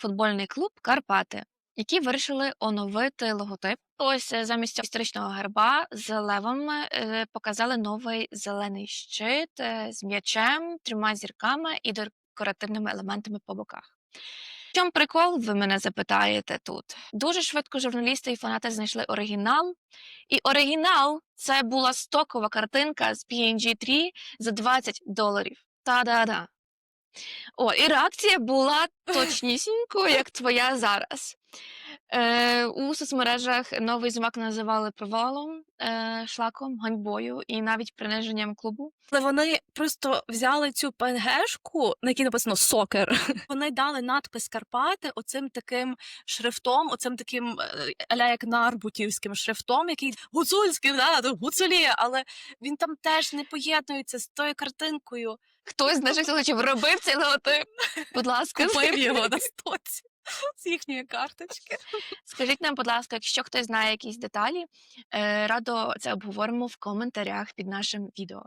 футбольний клуб Карпати, які вирішили оновити логотип. Ось е, замість історичного герба з левами е, показали новий зелений щит е, з м'ячем, трьома зірками і декоративними елементами по боках. В чому прикол, ви мене запитаєте тут? Дуже швидко журналісти і фанати знайшли оригінал. І оригінал це була стокова картинка з PNG 3 за 20 доларів. Та-да-да. О, і реакція була точнісінько, як твоя зараз. У соцмережах новий змак називали провалом, е, шлаком, ганьбою і навіть приниженням клубу. Але вони просто взяли цю ПНГшку, на якій написано сокер. Вони дали надпис Карпати оцим таким шрифтом, оцим таким е, аля як нарбутівським шрифтом, який гуцульським, да, то гуцулі, але він там теж не поєднується з тою картинкою. Хтось з наших слухачів робив цей логотип. Будь ласка, Купив його на стоці з їхньої карточки. Скажіть нам, будь ласка, якщо хтось знає якісь деталі, е, радо це обговоримо в коментарях під нашим відео.